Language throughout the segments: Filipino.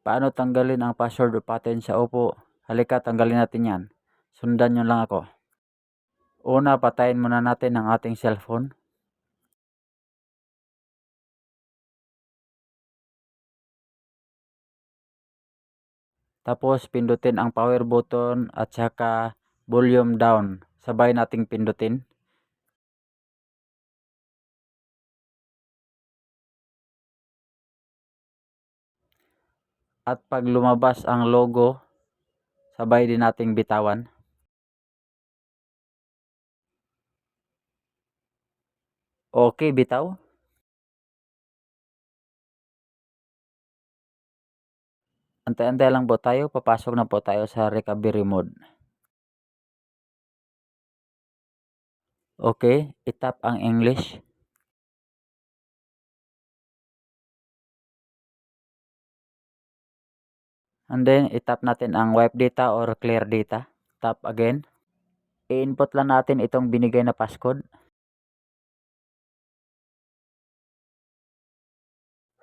Paano tanggalin ang password o pattern sa Oppo? Halika, tanggalin natin yan. Sundan nyo lang ako. Una, patayin muna natin ang ating cellphone. Tapos, pindutin ang power button at saka volume down. Sabay nating pindutin. At pag lumabas ang logo, sabay din nating bitawan. Okay, bitaw. Antay-antay lang po tayo, papasok na po tayo sa recovery mode. Okay, itap ang English. And then, itap natin ang wipe data or clear data. Tap again. I-input lang natin itong binigay na passcode.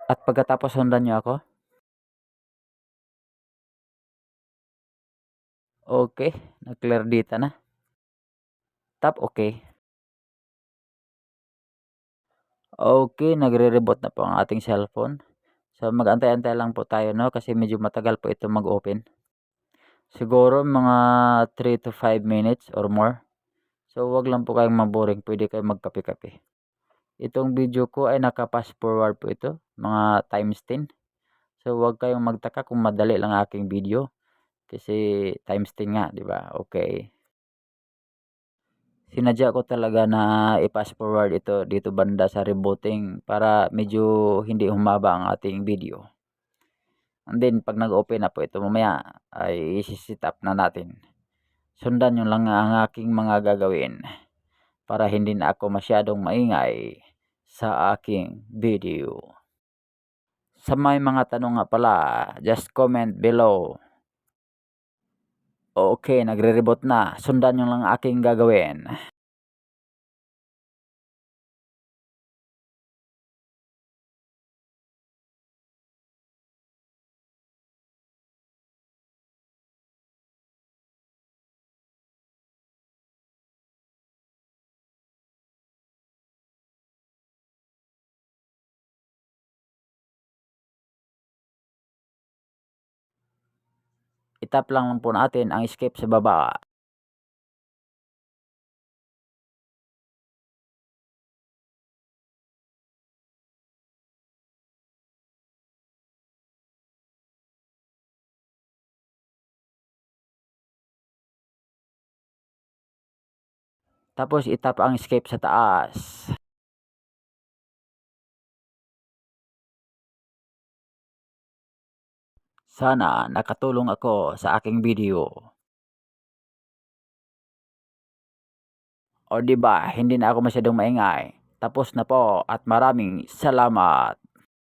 At pagkatapos sundan nyo ako. Okay, na-clear data na. Tap okay. Okay, nagre-reboot na po ang ating cellphone. So mag-antay-antay lang po tayo no kasi medyo matagal po ito mag-open. Siguro mga 3 to 5 minutes or more. So wag lang po kayong maboring, pwede kayong magkape-kape. Itong video ko ay naka-fast forward po ito, mga times 10. So wag kayong magtaka kung madali lang aking video kasi times 10 nga, di ba? Okay. Sinadya ko talaga na i-fast forward ito dito banda sa rebooting para medyo hindi humaba ang ating video. And then pag nag-open na po ito mamaya ay isi-set up na natin. Sundan nyo lang ang aking mga gagawin para hindi na ako masyadong maingay sa aking video. Sa may mga tanong nga pala, just comment below. Okay, nagre-reboot na. Sundan nyo lang aking gagawin. Itap lang po natin ang escape sa baba. Tapos itap ang escape sa taas. Sana nakatulong ako sa aking video. O di ba, hindi na ako masyadong maingay. Tapos na po at maraming salamat.